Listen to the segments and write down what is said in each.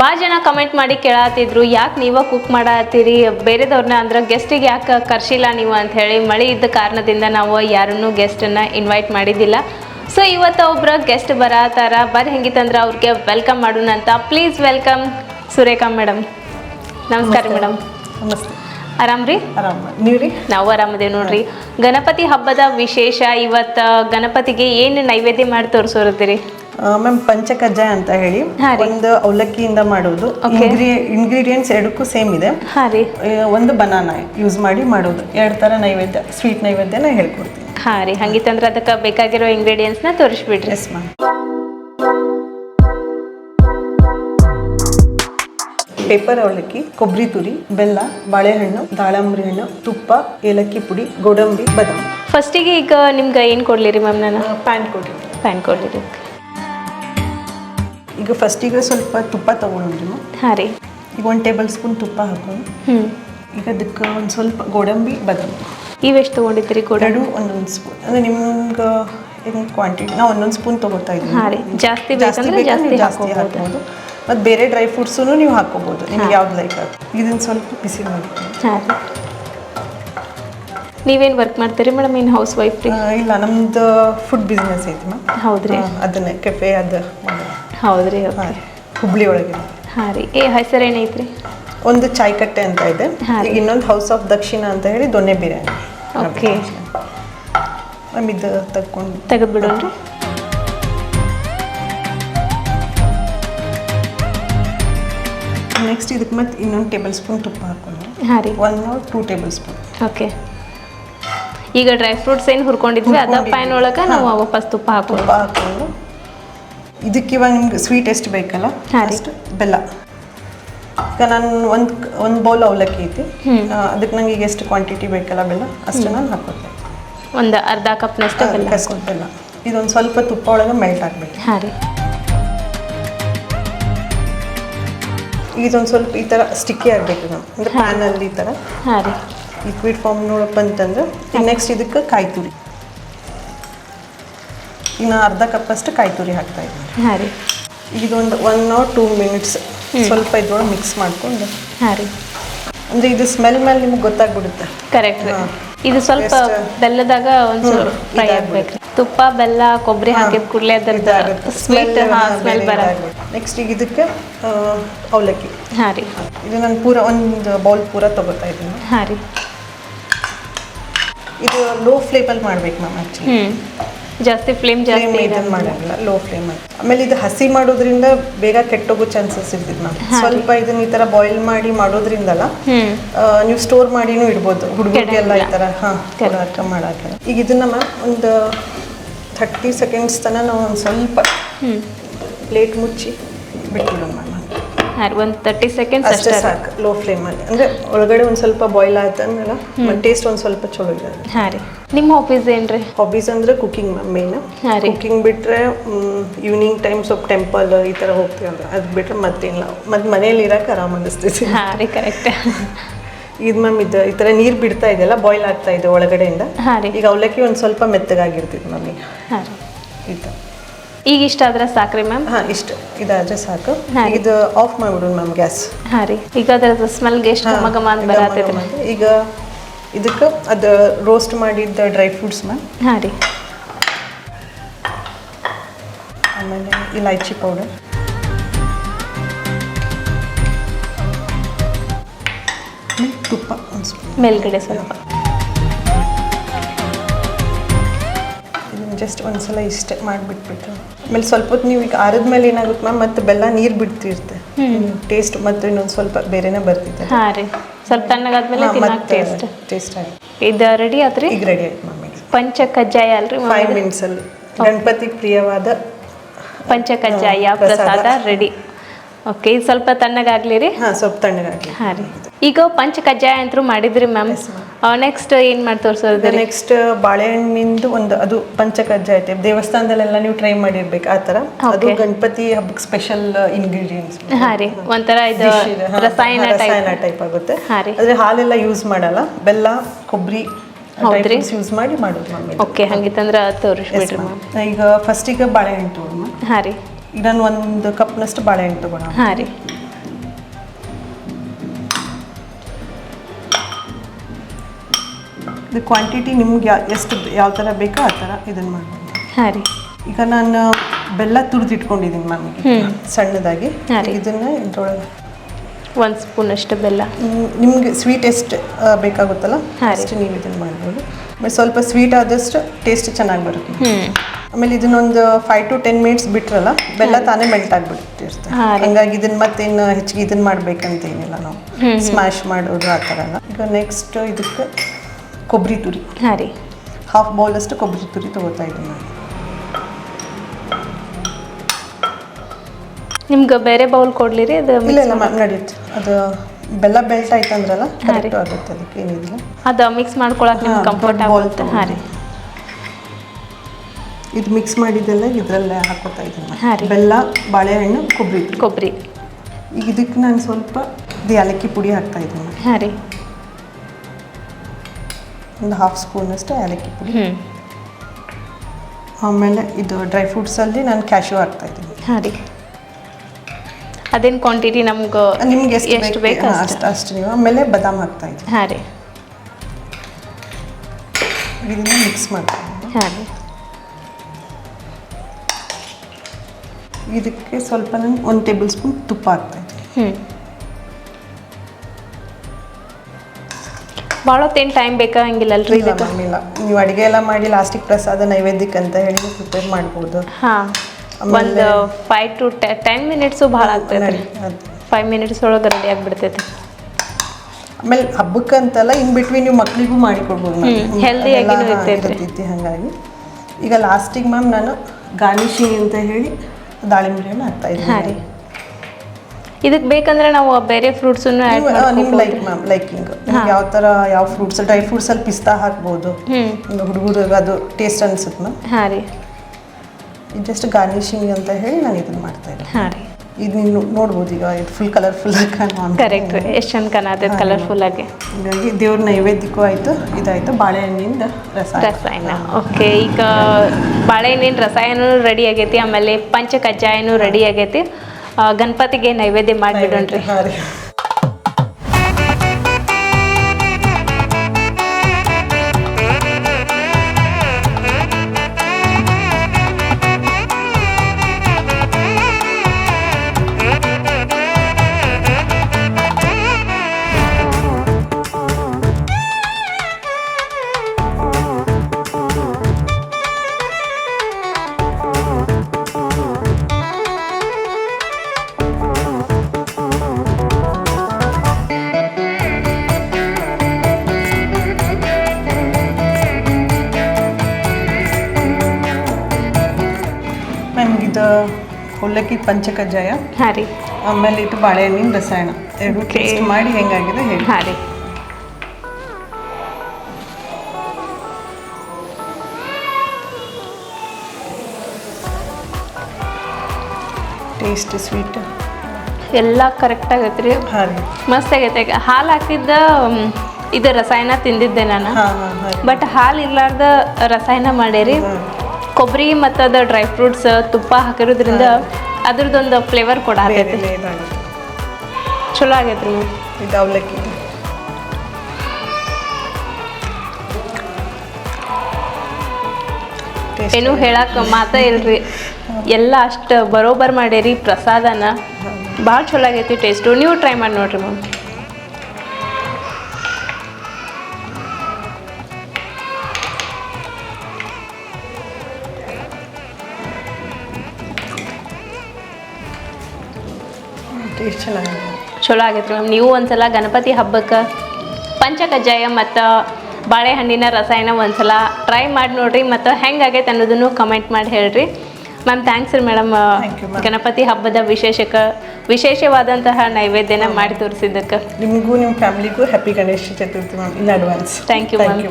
ಭಾಳ ಜನ ಕಮೆಂಟ್ ಮಾಡಿ ಕೇಳತ್ತಿದ್ರು ಯಾಕೆ ನೀವೇ ಕುಕ್ ಮಾಡತ್ತೀರಿ ಬೇರೆದವ್ರನ್ನ ಅಂದ್ರೆ ಗೆಸ್ಟಿಗೆ ಯಾಕೆ ಕರ್ಸಿಲ್ಲ ನೀವು ಅಂತ ಹೇಳಿ ಮಳೆ ಇದ್ದ ಕಾರಣದಿಂದ ನಾವು ಯಾರನ್ನೂ ಗೆಸ್ಟನ್ನ ಇನ್ವೈಟ್ ಮಾಡಿದ್ದಿಲ್ಲ. ಸೊ ಇವತ್ತು ಒಬ್ರು ಗೆಸ್ಟ್ ಬರತ್ತಾರ ಬರ್ರಿ ಹೆಂಗಿತ್ತಂದ್ರೆ ಅವ್ರಿಗೆ ವೆಲ್ಕಮ್ ಮಾಡೋಣ ಅಂತ. ಪ್ಲೀಸ್ ವೆಲ್ಕಮ್ ಸುರೇಖಾ ಮೇಡಮ್ ನಮಸ್ಕಾರ ಮೇಡಮ್ ನಮಸ್ತೆ. ರೀ? ಆರಾಮ. ನೀವು ರೀ ನಾವು ಆರಾಮದೇವ್ ನೋಡ್ರಿ. ಗಣಪತಿ ಹಬ್ಬದ ವಿಶೇಷ ಇವತ್ತು ಗಣಪತಿಗೆ ಏನು ನೈವೇದ್ಯ ಮಾಡಿ ತೋರಿಸೋರತ್ತೀರಿ? ಮ್ಯಾಮ್ ಪಂಚಕಜ್ಜಾಯ ಅಂತ ಹೇಳಿ ಒಂದು ಅವಲಕ್ಕಿಯಿಂದ ಮಾಡೋದು. ಇಂಗ್ರೀಡಿಯೆಂಟ್ಸ್ ಎರಡಕ್ಕೂ ಸೇಮ್ ಇದೆ. ರೀ. ಒಂದು ಬನಾನ ಯೂಸ್ ಮಾಡಿ ಮಾಡೋದು. ಎರಡು ಥರ ನೈವೇದ್ಯ ಸ್ವೀಟ್ ನೈವೇದ್ಯನ ಹೇಳ್ಕೊಡ್ತೀನಿ. ಹಾಂ ರೀ ಹಂಗಿತ್ತಂದ್ರೆ ಅದಕ್ಕೆ ಬೇಕಾಗಿರೋ ಇಂಗ್ರೀಡಿಯೆಂಟ್ಸ್ನ ತೋರಿಸ್ಬಿಡ್ರಿ. ಎಸ್ ಮ್ಯಾಮ್ ಪೇಪರ್ ಅವಲಕ್ಕಿ ಕೊಬ್ಬರಿ ತುರಿ ಬೆಲ್ಲ ಬಾಳೆಹಣ್ಣು ದಾಳಂಬರಿ ಹಣ್ಣು ತುಪ್ಪ ಏಲಕ್ಕಿ ಪುಡಿ ಗೋಡಂಬಿ ಬದಾಮಿ. ಫಸ್ಟಿಗೆ ಈಗ ನಿಮ್ಗೆ ಏನು ಕೊಡ್ಲಿರಿ ಮ್ಯಾಮ್ ನಾನು? ಪ್ಯಾನ್ ಕೊಡಿ ಪ್ಯಾನ್ ಕೊಡ್ಲಿರಿ. ಈಗ ಫಸ್ಟಿಗೆ ಸ್ವಲ್ಪ ತುಪ್ಪ ತಗೊಂಡು ಹಾಂ ರೀ. ಈಗ ಒಂದು ಟೇಬಲ್ ಸ್ಪೂನ್ ತುಪ್ಪ ಹಾಕೊಂಡು ಹ್ಞೂ ಈಗ ಅದಕ್ಕೆ ಒಂದು ಸ್ವಲ್ಪ ಗೋಡಂಬಿ ಬದಾಮಿ. ಇವೆಷ್ಟು ತೊಗೊಂಡಿದ್ದೀರಿ ಗೋಡಂಬಿ? ಒಂದೊಂದು ಸ್ಪೂನ್ ಅಂದರೆ ನಿಮ್ಗೆ ಏನು ಕ್ವಾಂಟಿಟಿ ನಾವು ಒಂದೊಂದು ಸ್ಪೂನ್ ತೊಗೋತಾ ಇದ್ದೀವಿ. ಹಾಂ ರೀ. ಜಾಸ್ತಿ ಜಾಸ್ತಿ ಜಾಸ್ತಿ ಜಾಸ್ತಿ ಹಾಕೋಬೋದು. ಮತ್ತು ಬೇರೆ ಡ್ರೈ ಫ್ರೂಟ್ಸೂ ನೀವು ಹಾಕ್ಕೋಬೋದು. ನಿಮ್ಗೆ ಯಾವ್ದು ಲೈಕ್ ಆಗುತ್ತೆ. ಇದನ್ನು ಸ್ವಲ್ಪ ಬಿಸಿ ಮಾಡಿ. ಹಾಂ ರೀ. ನೀವೇನು ವರ್ಕ್ ಮಾಡ್ತೀರಿ ಮೇಡಮ್ ಏನು ಹೌಸ್ ವೈಫ್ ರೀ ಇಲ್ಲ ನಮ್ದು ಫುಡ್ ಬಿಸ್ನೆಸ್ ಐತಿ ಮ್ಯಾಮ್ ಹೌದ್ರಿ. ಅದನ್ನೇ ಕೆಫೆ ಅದು. ಹೌದ್ರಿ ಹಾಂ ಹುಬ್ಳಿ ಒಳಗೆ. ಹಾಂ ರೀ. ಏ ಹೆಸರು ಏನೈತ್ರಿ? ಒಂದು ಚಾಯ್ ಕಟ್ಟೆ ಅಂತ ಇದೆ. ಈಗ ಇನ್ನೊಂದು ಹೌಸ್ ಆಫ್ ದಕ್ಷಿಣ ಅಂತ ಹೇಳಿ ದೊನ್ನೆ ಬಿರಿಯಾನಿ. ಓಕೆ ಮ್ಯಾಮ್ ಇದು ತಗೊಂಡು ಬಿಡೋಣ ನೆಕ್ಸ್ಟ್ ಇದಕ್ಕೆ ಮತ್ತೆ ಇನ್ನೊಂದು ಟೇಬಲ್ ಸ್ಪೂನ್ ತುಪ್ಪ ಹಾಕೊಂಡು ಹಾಂ ರೀ. One or two tablespoon okay ಈಗ ಡ್ರೈ ಫ್ರೂಟ್ಸ್ ಏನು ಹುರ್ಕೊಂಡಿದ್ವಿ? ಅದ. ಪ್ಯಾನ್ ಒಳಗೆ ನಾವು ವಾಪಸ್ ತುಪ್ಪ ಹಾಕೊಂಡು ತುಪ್ಪ ಹಾಕೊಂಡು ಇದಕ್ಕೆ ಇವಾಗ ನಿಮ್ಗೆ ಸ್ವೀಟ್ ಎಷ್ಟು ಬೇಕಲ್ಲ? ಹಾಂ ರೀ. ಅಷ್ಟು ಬೆಲ್ಲ. ಈಗ ನಾನು ಒಂದು ಒಂದು ಬೌಲ್ ಅವಲಕ್ಕಿ ಐತಿ. ಅದಕ್ಕೆ ನಂಗೆ ಈಗ ಎಷ್ಟು ಕ್ವಾಂಟಿಟಿ ಬೇಕಲ್ಲ ಬೆಲ್ಲ? ಅಷ್ಟು ನಾನು ಹಾಕೋತೆ ಒಂದು ಅರ್ಧ ಕಪ್ನಷ್ಟು ಬೆಲ್ಲ. ಕಸ್ಕೊಂಡು ಬೆಲ್ಲ. ಇದೊಂದು ಸ್ವಲ್ಪ ತುಪ್ಪ ಒಳಗೆ ಮೆಲ್ಟ್ ಆಗಬೇಕು. ಹಾಂ ರೀ. ಇದೊಂದು ಸ್ವಲ್ಪ ಈ ಥರ ಸ್ಟಿಕ್ಕಿ ಆಗಬೇಕು ನಾವು ಅಂದರೆ ಪ್ಯಾನಲ್ಲಿ ಈ ಥರ ಹಾಂ ರೀ. ಲಿಕ್ವಿಡ್ ಫಾರ್ಮ್ ನೋಡಪ್ಪ ಅಂತಂದ್ರೆ ನೆಕ್ಸ್ಟ್ ಇದಕ್ಕೆ ಕಾಯಿ ತುರಿ. ಈಗ ನಾನು ಅರ್ಧ ಕಪ್ಪಷ್ಟು ಕಾಯಿ ತುರಿ ಹಾಕ್ತಾ ಇದ್ದೀನಿ. ಹಾಂ ರೀ. ಇದೊಂದು ಒನ್ ಆರ್ ಟೂ ಮಿನಿಟ್ಸ್ ಸ್ವಲ್ಪ ಇದ್ರೊಳಗೆ ಮಿಕ್ಸ್ ಮಾಡ್ಕೊಂಡು. ಹಾಂ ರೀ. ಅಂದರೆ ಇದು ಸ್ಮೆಲ್ ಮೇಲೆ ನಿಮ್ಗೆ ಗೊತ್ತಾಗ್ಬಿಡುತ್ತೆ. ಕರೆಕ್ಟ್ ಇದು ಸ್ವಲ್ಪ ಬೆಲ್ಲದಾಗ ಒಂದು ಫ್ರೈ ಆಗಬೇಕು. ತುಪ್ಪ ಬೆಲ್ಲ ಕೊಬ್ಬರಿ ಹಾಕಿದ ಕೂಡಲೇ ಅದ್ರದ್ದು ಸ್ವೀಟ್ ಸ್ಮೆಲ್ ಬರ ನೆಕ್ಸ್ಟ್ ಈಗ ಇದಕ್ಕೆ ಅವಲಕ್ಕಿ. ಹಾಂ ರೀ. ಇದು ನಾನು ಪೂರ ಒಂದು ಬೌಲ್ ಪೂರ ತಗೋತಾ ಇದ್ದೀನಿ. ಹಾಂ ರೀ. ಇದು ಲೋ ಫ್ಲೇಮಲ್ಲಿ ಮಾಡ್ಬೇಕು ಮ್ಯಾಮ್ ಆ್ಯಕ್ಚುಲಿ ಜಾಸ್ತಿ ಫ್ಲೇಮ್ ಫ್ಲೇಮ್ ಜಾಸ್ತಿ ಇದನ್ನು ಮಾಡಲ್ಲ ಲೋ ಫ್ಲೇಮ್ ಆಮೇಲೆ ಇದು ಹಸಿ ಮಾಡೋದ್ರಿಂದ ಬೇಗ ಕೆಟ್ಟೋಗೋ ಚಾನ್ಸಸ್ ಇರ್ತಿತ್ತು ಮ್ಯಾಮ್ ಸ್ವಲ್ಪ ಇದನ್ನ ಈ ತರ ಬಾಯ್ಲ್ ಮಾಡಿ ಮಾಡೋದ್ರಿಂದಲ್ಲ ಆ, ನೀವು ಸ್ಟೋರ್ ಮಾಡಿನೂ ಇಡ್ಬೋದು. ಹುಡುಗರಿಗೆಲ್ಲ ಈ ತರ ಹಾ ಮಾಡಕ್ಕೆ ಕೊಡೋಕೆ ಮಾಡೋಕೆ ಈಗ ಇದನ್ನ ಮ್ಯಾಮ್ ಒಂದು ಥರ್ಟಿ ಸೆಕೆಂಡ್ಸ್ ತನಕ ನಾವು ಒಂದು ಸ್ವಲ್ಪ ಪ್ಲೇಟ್ ಮುಚ್ಚಿ ಬಿಟ್ಬಿಡೋಣ. ಹಾಂ ಒಂದು ತರ್ಟಿ ಸೆಕೆಂಡ್ಸ್ ಅಷ್ಟೇ ಸಾಕು ಲೋ ಫ್ಲೇಮಲ್ಲಿ ಅಂದರೆ ಒಳಗಡೆ ಒಂದು ಸ್ವಲ್ಪ ಬಾಯ್ಲ್ ಆಯ್ತಂದ್ರೆ ಟೇಸ್ಟ್ ಒಂದು ಸ್ವಲ್ಪ ಚಲೋ ಇದೆ ಹಾಂ ರೀ. ನಿಮ್ಮ ಹಾಬೀಸ್ ಏನು ರೀ ಹಾಬೀಸ್ ಅಂದರೆ ಕುಕಿಂಗ್ ಮ್ಯಾಮ್ ಮೇನ್ ಹಾಂ ರೀ. ಕುಕಿಂಗ್ ಬಿಟ್ಟರೆ ಈವ್ನಿಂಗ್ ಟೈಮ್ ಸ್ವಲ್ಪ ಟೆಂಪಲ್ ಈ ಥರ ಹೋಗ್ತೀವಲ್ಲ ಅದು ಬಿಟ್ಟರೆ ಮತ್ತೇನಿಲ್ಲ ಮತ್ತು ಮನೇಲಿ ಇರೋಕೆ ಆರಾಮ ಅನ್ನಿಸ್ತೈತಿ ಹಾಂ ರೀ ಕರೆಕ್ಟ್ ಇದು ಮ್ಯಾಮ್ ಇದು ಈ ಥರ ನೀರು ಬಿಡ್ತಾ ಇದೆಯಲ್ಲ ಬಾಯ್ಲ್ ಆಗ್ತಾ ಇದೆ ಒಳಗಡೆಯಿಂದ. ಈಗ ಅವಲಕ್ಕಿ ಒಂದು ಸ್ವಲ್ಪ ಮೆತ್ತಗಾಗಿರ್ತಿತ್ತು ಮ್ಯಾಮ್ ಈಗ ಈ ಥರ ಈಗ ಇಷ್ಟ ಆದ್ರೆ ಸಾಕ್ರಿ ಮ್ಯಾಮ್? ಹಾಂ ಇಷ್ಟು. ಇದಾದ್ರೆ ಸಾಕು. ಹಾಂ. ಇದು ಆಫ್ ಮಾಡ್ಬಿಡೋಣ ಮ್ಯಾಮ್ ಗ್ಯಾಸ್. ಹಾಂ ರೀ. ಈಗ ಅದರ ಸ್ಮೆಲ್ಗೆ ಎಷ್ಟು ಘಮ ಘಮ ಅಂತ ಬರತ್ತೈತೆ ಈಗ ಇದಕ್ಕೆ ಅದು ರೋಸ್ಟ್ ಮಾಡಿದ್ದ ಡ್ರೈ ಫ್ರೂಟ್ಸ್ ಮ್ಯಾಮ್. ಹಾಂ ರೀ. ಆಮೇಲೆ ಇಲೈಚಿ ಪೌಡರ್ ತುಪ್ಪ ಒಂದು ಸ್ಪೂನ್. ಮೇಲ್ಗಡೆ ಸ್ವಲ್ಪ. ಇದನ್ನು ಜಸ್ಟ್ ಒಂದ್ಸಲ ಇಷ್ಟೇ ಮಾಡಿಬಿಟ್ಬಿಟ್ರು ಆಮೇಲೆ ಸ್ವಲ್ಪ ಹೊತ್ತು ನೀವು ಈಗ ಆರಿದ್ಮೇಲೆ ಏನಾಗುತ್ತೆ ಮ್ಯಾಮ್ ಮತ್ತೆ ಬೆಲ್ಲ ನೀರು ಬಿಡ್ತಿರುತ್ತೆ. ಟೇಸ್ಟ್ ಮತ್ತೆ ಇನ್ನೊಂದು ಸ್ವಲ್ಪ ಬೇರೆನೇ ಬರ್ತಿದೆ. ಹಾಂ ರೀ. ಸ್ವಲ್ಪ ತಣ್ಣಗಾದ್ಮೇಲೆ ತಿನ್ನಕ್ಕೆ ಟೇಸ್ಟ್ ಟೇಸ್ಟ್ ಆಗಿ ಇದು ರೆಡಿ ಆತ್ರಿ? ಈಗ ರೆಡಿ ಆಯ್ತು ಮ್ಯಾಮ್ ಪಂಚ ಕಜ್ಜಾಯ ಅಲ್ರಿ ಫೈವ್ ಮಿನಿಟ್ಸ್ ಮಿನಿಟ್ಸಲ್ಲಿ ಗಣಪತಿ ಪ್ರಿಯವಾದ ಪಂಚ ಕಜ್ಜಾಯ ಪ್ರಸಾದ. ಪ್ರಸಾದ ರೆಡಿ ಓಕೆ ಇದು ಸ್ವಲ್ಪ ತಣ್ಣಗಾಗ್ಲಿ ರೀ? ಹಾಂ ಸ್ವಲ್ಪ ತಣ್ಣಗಾಗ್ಲಿ. ಹಾಂ ರೀ. ಈಗ ಪಂಚ ಕಜ್ಜಾಯ ಅಂತೂ ಮಾಡಿದ್ರಿ ಮ್ಯಾಮ್. ನೆಕ್ಸ್ಟ್ ಏನು ಮಾಡಿ ತೋರಿಸೋದು ನೆಕ್ಸ್ಟ್ ಬಾಳೆಹಣ್ಣಿಂದು ಒಂದು ಅದು ಪಂಚಕಜ್ಜ ಐತೆ. ದೇವಸ್ಥಾನದಲ್ಲೆಲ್ಲ ನೀವು ಟ್ರೈ ಮಾಡಿರ್ಬೇಕು ಆ ಥರ. ಅದು ಗಣಪತಿ ಹಬ್ಬಕ್ಕೆ ಸ್ಪೆಷಲ್ ಇಂಗ್ರೀಡಿಯೆಂಟ್ಸ್ ಹಾಂ ರೀ. ಒಂಥರ ಇದು ರಸಾಯನ ರಸಾಯನ ಟೈಪ್ ಆಗುತ್ತೆ. ಆದ್ರೆ ಹಾಲೆಲ್ಲ ಯೂಸ್ ಮಾಡಲ್ಲ. ಬೆಲ್ಲ ಕೊಬ್ಬರಿ ಹೌದ್ರಿ? ಯೂಸ್ ಮಾಡಿ ಮಾಡೋದು ಓಕೆ ಹಂಗಿತ್ತಂದ್ರೆ ತೋರಿಸ್ಬಿಡ್ರಿ ಮ್ಯಾಮ್ ಈಗ ಫಸ್ಟಿಗೆ ಬಾಳೆಹಣ್ಣು ತೊಗೊಳಮ್ಮ ಹಾಂ ರೀ. ಈಗ ನಾನು ಒಂದು ಕಪ್ನಷ್ಟು ಬಾಳೆಹಣ್ಣು ತೊಗೊಳ ಹಾಂ ರೀ. ಇದು ಕ್ವಾಂಟಿಟಿ ನಿಮ್ಗೆ ಯಾ ಎಷ್ಟು ಯಾವ ಥರ ಬೇಕೋ ಆ ಥರ ಇದನ್ನು ಮಾಡ್ಬೋದು ಹಾಂ ರೀ. ಈಗ ನಾನು ಬೆಲ್ಲ ತುರಿದಿಟ್ಕೊಂಡಿದ್ದೀನಿ ಮ್ಯಾಮ್ ಸಣ್ಣದಾಗಿ. ಹಾಂ ರೀ. ಇದನ್ನು ಇದ್ರೊಳಗೆ. ಒಂದು ಸ್ಪೂನ್ ಅಷ್ಟು ಬೆಲ್ಲ ನಿಮಗೆ ಸ್ವೀಟ್ ಎಷ್ಟು ಆ, ಬೇಕಾಗುತ್ತಲ್ಲ? ಹಾಂ ರೀ. ಅಷ್ಟು ನೀವು ಇದನ್ನು ಮಾಡ್ಬೋದು. ಆಮೇಲೆ ಸ್ವಲ್ಪ ಸ್ವೀಟ್ ಆದಷ್ಟು ಟೇಸ್ಟ್ ಚೆನ್ನಾಗಿ ಬರುತ್ತೆ. ಹ್ಞೂ ಆಮೇಲೆ ಇದನ್ನೊಂದು ಫೈವ್ ಟು ಟೆನ್ ಮಿನಿಟ್ಸ್ ಬಿಟ್ರಲ್ಲ ಬೆಲ್ಲ ತಾನೇ ಮೆಲ್ಟ್ ಆಗಿಬಿಟ್ಟಿರುತ್ತೆ ಹಾಂ ರೀ. ಹಂಗಾಗಿ ಇದನ್ನ ಮತ್ತೇನು ಹೆಚ್ಚಿಗೆ ಇದನ್ನ ಮಾಡ್ಬೇಕಂತ ಏನಿಲ್ಲ ನಾವು ಸ್ಮ್ಯಾಶ್ ಮಾಡೋದು ಆ ಥರ ಎಲ್ಲ. ಈಗ ನೆಕ್ಸ್ಟ್ ಇದಕ್ಕೆ ಕೊಬ್ಬರಿ ತುರಿ. ಹಾಂ ರೀ. ಹಾಫ್ ಅಷ್ಟು ಕೊಬ್ಬರಿ ತುರಿ ತೊಗೋತಾ ಇದ್ದೀನಿ ನಾನು. ನಿಮ್ಗೆ ಬೇರೆ ಬೌಲ್ ಕೊಡಲಿ ರೀ? ಅದು ಇಲ್ಲ ಇಲ್ಲ ಮ್ಯಾಮ್ ನಡೆಯುತ್ತೆ ಅದು ಬೆಲ್ಲ ಬೆಲ್ಟ್ ರೀ. ಕರೆಕ್ಟ್ ಆಗುತ್ತೆ ಅದಕ್ಕೆ ಏನಿದಿಲ್ಲ ಅದು ಮಿಕ್ಸ್ ಮಾಡ್ಕೊಳಕ್ಕೆ ನಿಮ್ಗೆ ಕಂಫರ್ಟ್ ಆಗುತ್ತೆ. ಹಾಂ ರೀ. ಇದು ಮಿಕ್ಸ್ ಮಾಡಿದ್ದೆಲ್ಲ ಇದರಲ್ಲೇ ಹಾಕೋತಾ ಇದ್ದೀನಿ. ಬೆಲ್ಲ ಬಾಳೆಹಣ್ಣು ಕೊಬ್ಬರಿ ಕೊಬ್ಬರಿ. ಈಗ ಇದಕ್ಕೆ ನಾನು ಸ್ವಲ್ಪ ಇದು ಏಲಕ್ಕಿ ಪುಡಿ ಹಾಕ್ತಾ ಇದ್ದೀನಿ. ಹಾಂ ರೀ. ಒಂದು ಹಾಫ್ ಸ್ಪೂನಷ್ಟು ಏಲಕ್ಕಿ ಪುಡಿ. ಹ್ಞೂ ಆಮೇಲೆ ಇದು ಡ್ರೈ ಫ್ರೂಟ್ಸಲ್ಲಿ ನಾನು ಕ್ಯಾಶ್ಯೂ ಹಾಕ್ತಾ ಇದ್ದೀನಿ. ಹಾಂ ರೀ. ಅದೇನು ಕ್ವಾಂಟಿಟಿ ನಮ್ಗೆ ನಿಮ್ಗೆ ಎಷ್ಟು ಬೇಕು? ಅಷ್ಟು. ಅಷ್ಟು ನೀವು. ಆಮೇಲೆ ಬದಾಮ್ ಹಾಕ್ತಾ ಇದ್ದೀನಿ. ಹಾಂ ರೀ. ಇದನ್ನ ಮಿಕ್ಸ್ ಮಾಡ್ತೀನಿ ಹಾಂ ರೀ. ಇದಕ್ಕೆ ಸ್ವಲ್ಪ ನಾನು ಒಂದು ಟೇಬಲ್ ಸ್ಪೂನ್ ತುಪ್ಪ ಹಾಕ್ತಾ ಇದ್ದೀನಿ. ಹ್ಞೂ ಭಾಳ ಹೊತ್ತೇನು ಟೈಮ್ ಬೇಕಾಗಿಲ್ಲಲ್ರಿ ಇಲ್ಲ ಇದಕ್ಕೆ? ಮ್ಯಾಮ್ ಇಲ್ಲ ನೀವು ಅಡುಗೆ ಎಲ್ಲ ಮಾಡಿ ಲಾಸ್ಟಿಗೆ ಪ್ರಸಾದ ನೈವೇದ್ಯಕ್ಕೆ ಅಂತ ಹೇಳಿ ಪ್ರಿಪೇರ್ ಮಾಡ್ಬೋದು. ಹಾಂ. ಒಂದು ಫೈವ್ ಟು ಟೆನ್ ಮಿನಿಟ್ಸು ಭಾಳ ಆಗ್ತೈತೆ ಫೈವ್ ಮಿನಿಟ್ಸ್ ಒಳಗೆ ರೆಡಿ ಆಗಿಬಿಡ್ತೈತೆ ಆಮೇಲೆ ಹಬ್ಬಕ್ಕಂತಲ್ಲ ಇನ್ ಬಿಟ್ವೀನ್ ನೀವು ಮಕ್ಕಳಿಗೂ ಮಾಡಿಕೊಡ್ಬೋದು ಇರ್ತೈತ್ರಿ. ಹಾಗಾಗಿ. ಈಗ ಲಾಸ್ಟಿಗೆ ಮ್ಯಾಮ್ ನಾನು ಗಾರ್ನಿಶಿಂಗ್ ಅಂತ ಹೇಳಿ ದಾಳಿಂಬೆ ಹಣ್ಣು ಹಾಕ್ತಾ ಇದ್ದೀನಿ. ಇದಕ್ಕೆ ಬೇಕಂದ್ರೆ ನಾವು ಬೇರೆ ಫ್ರೂಟ್ಸನ್ನು ಆ್ಯಡ್ ನಿಮ್ಮ ಲೈಕ್ ಮ್ಯಾಮ್ ಲೈಕಿಂಗ್ ಯಾವ ಥರ ಯಾವ ಫ್ರೂಟ್ಸ್ ಡ್ರೈ ಫ್ರೂಟ್ಸಲ್ಲಿ ಪಿಸ್ತಾ ಹಾಕ್ಬೋದು? ಹುಡುಗರಿಗೆ ಅದು ಟೇಸ್ಟ್ ಅನ್ಸುತ್ತೆ ಮ್ಯಾಮ್ ಹಾಂ ರೀ. ಜಸ್ಟ್ ಗಾರ್ನಿಶಿಂಗ್ ಅಂತ ಹೇಳಿ ನಾನು ಇದನ್ನು ಮಾಡ್ತಾ ಇದ್ದೀನಿ ಹಾಂ ರೀ. ಇದು ನೀವು ನೋಡ್ಬೋದು ಈಗ ಇದು ಫುಲ್ ಕಲರ್ಫುಲ್ ಆಗಿ ಕಾಣೋ ಕರೆಕ್ಟ್ ಎಷ್ಟು ಚಂದ ಕಾಣತೈತೆ ಕಲರ್ಫುಲ್ ಆಗಿ. ಹೀಗಾಗಿ ದೇವ್ರ ನೈವೇದ್ಯಕ್ಕೂ ಆಯಿತು ಇದಾಯಿತು. ಬಾಳೆಹಣ್ಣಿಂದ ರಸ ರಸಾಯನ. ಓಕೆ ಈಗ ಬಾಳೆಹಣ್ಣಿನ ರಸಾಯನ ರೆಡಿ ಆಗೈತಿ ಆಮೇಲೆ ಪಂಚ ಕಜ್ಜಾಯನೂ ರೆಡಿ ಆಗೈತಿ. ಗಣಪತಿಗೆ ನೈವೇದ್ಯ ಮಾಡಿಬಿಡೋಣ್ರಿ. ಹುಲ್ಲಕ್ಕಿ ಪಂಚಕಜ್ಜಾಯ ಹಾಂ ರೀ. ಆಮೇಲೆ ಇದು ಬಾಳೆಹಣ್ಣಿನ ರಸಾಯನ. ಎರಡು ಟೇಸ್ಟ್ ಮಾಡಿ ಹೆಂಗಾಗಿದೆ ಹೇಳಿ. ಹಾಂ ರೀ. ಟೇಸ್ಟ್ ಸ್ವೀಟ್ ಎಲ್ಲ ಕರೆಕ್ಟ್ ಆಗೈತೆ ರೀ. ಮಸ್ತ್ ಆಗೈತೆ. ಹಾಲು ಹಾಕಿದ್ದ ಇದು ರಸಾಯನ ತಿಂದಿದ್ದೆ ನಾನು. ಬಟ್ ಹಾಲು ಇರ್ಲಾರ್ದ ರಸಾಯನ ಮಾಡೇರಿ ಕೊಬ್ಬರಿ ಮತ್ತು ಅದು ಡ್ರೈ ಫ್ರೂಟ್ಸ್ ತುಪ್ಪ ಹಾಕಿರೋದ್ರಿಂದ ಅದ್ರದ್ದೊಂದು ಫ್ಲೇವರ್ ಕೊಡ ಚಲೋ ಆಗೈತೆ ರೀ. ಇದು ಅವಲಕ್ಕಿ. ಏನು ಹೇಳಕ್ಕ ಮಾತ ಇಲ್ರಿ. ಎಲ್ಲ ಅಷ್ಟು ಬರೋಬರ್ ಮಾಡೇರಿ ಪ್ರಸಾದನ. ಭಾಳ ಚಲೋ ಆಗೈತಿ ಟೇಸ್ಟು ನೀವು ಟ್ರೈ ಮಾಡಿ ನೋಡ್ರಿ ಮ್ಯಾಮ್ ಟೇಸ್ಟ್ ಚೆನ್ನಾಗಿದೆ ಚಲೋ ಆಗೈತ್ರಿ ಮ್ಯಾಮ್. ನೀವು ಒಂದ್ಸಲ ಗಣಪತಿ ಹಬ್ಬಕ್ಕೆ ಪಂಚಕಜ್ಜಾಯ ಮತ್ತು ಬಾಳೆಹಣ್ಣಿನ ರಸಾಯನ ಒಂದ್ಸಲ ಟ್ರೈ ಮಾಡಿ ನೋಡ್ರಿ ಮತ್ತು ಹೆಂಗಾಗೈತೆ ಅನ್ನೋದನ್ನು ಕಮೆಂಟ್ ಮಾಡಿ ಹೇಳ್ರಿ. ಮ್ಯಾಮ್ ಥ್ಯಾಂಕ್ಸ್ ರೀ ಮೇಡಮ್. ಗಣಪತಿ ಹಬ್ಬದ ವಿಶೇಷಕ್ಕೆ ವಿಶೇಷವಾದಂತಹ ನೈವೇದ್ಯನ ಮಾಡಿ ತೋರಿಸಿದ್ದಕ್ಕೆ. ನಿಮಗೂ ನಿಮ್ಮ ಫ್ಯಾಮಿಲಿಗೂ happy Ganesha Chaturthi ma'am in advance thank you ma'am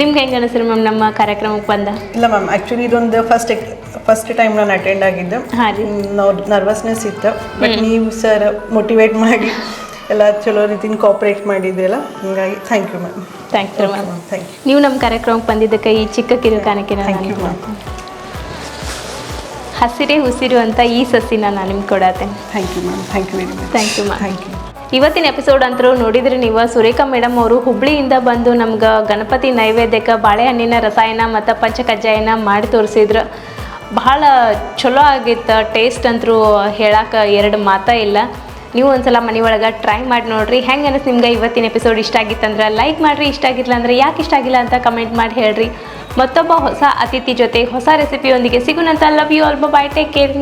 ನಿಮ್ಗೆ ಹೆಂಗೆ ಅನಿಸ್ರಿ ಮ್ಯಾಮ್ ನಮ್ಮ ಕಾರ್ಯಕ್ರಮಕ್ಕೆ ಬಂದ? ಇಲ್ಲ ಮ್ಯಾಮ್ ಆ್ಯಕ್ಚುಲಿ ಇದೊಂದು ಫಸ್ಟ್ ಫಸ್ಟ್ ಟೈಮ್ ನಾನು ಅಟೆಂಡ್ ಆಗಿದ್ದು. ನರ್ವಸ್ನೆಸ್ ಇತ್ತು. ಬಟ್ ನೀವು ಸರ್ ಮೋಟಿವೇಟ್ ಮಾಡಿ ಎಲ್ಲ ಚಲೋ ರೀತಿ ಕೋಆಪ್ರೇಟ್ ಮಾಡಿದ್ರಲ್ಲ ಹೀಗಾಗಿ thank you ma'am thank you ma'am thank you ನೀವು ನಮ್ಮ ಕಾರ್ಯಕ್ರಮಕ್ಕೆ ಬಂದಿದ್ದಕ್ಕೆ ಈ ಚಿಕ್ಕ ಥ್ಯಾಂಕ್ you, ma'am. ಹಸಿರೇ ಉಸಿರು ಅಂತ ಈ ಸಸಿನ ನಾನು ನಿಮ್ಗೆ ಕೊಡತ್ತೆ. Thank you ma'am thank you very much thank you ma'am thank you ಇವತ್ತಿನ ಎಪಿಸೋಡ್ ಅಂತರೂ ನೋಡಿದ್ರೆ ನೀವು ಸುರೇಖಾ ಮೇಡಮ್ ಅವರು ಹುಬ್ಳಿಯಿಂದ ಬಂದು ನಮ್ಗೆ ಗಣಪತಿ ನೈವೇದ್ಯಕ್ಕೆ ಬಾಳೆಹಣ್ಣಿನ ರಸಾಯನ ಮತ್ತು ಪಂಚಕಜ್ಜಾಯನ ಮಾಡಿ ತೋರಿಸಿದ್ರು. ಭಾಳ ಚಲೋ ಆಗಿತ್ತು ಟೇಸ್ಟ್ ಅಂತರೂ ಹೇಳಕ್ಕೆ ಎರಡು ಮಾತಾ ಇಲ್ಲ. ನೀವು ಒಂದ್ಸಲ ಮನೆ ಒಳಗೆ ಟ್ರೈ ಮಾಡಿ ನೋಡ್ರಿ. ಹೆಂಗೆ ಅನಿಸ್ ನಿಮ್ಗೆ ಇವತ್ತಿನ ಎಪಿಸೋಡ್ ಇಷ್ಟ ಆಗಿತ್ತಂದ್ರೆ ಲೈಕ್ ಮಾಡಿರಿ, ಇಷ್ಟ ಆಗಿಲ್ಲ ಅಂದರೆ ಯಾಕೆ ಇಷ್ಟ ಆಗಿಲ್ಲ ಅಂತ ಕಮೆಂಟ್ ಮಾಡಿ ಹೇಳ್ರಿ. ಮತ್ತೊಬ್ಬ ಹೊಸ ಅತಿಥಿ ಜೊತೆ ಹೊಸ ರೆಸಿಪಿಯೊಂದಿಗೆ ಸಿಗುನಂತ love you all bye take care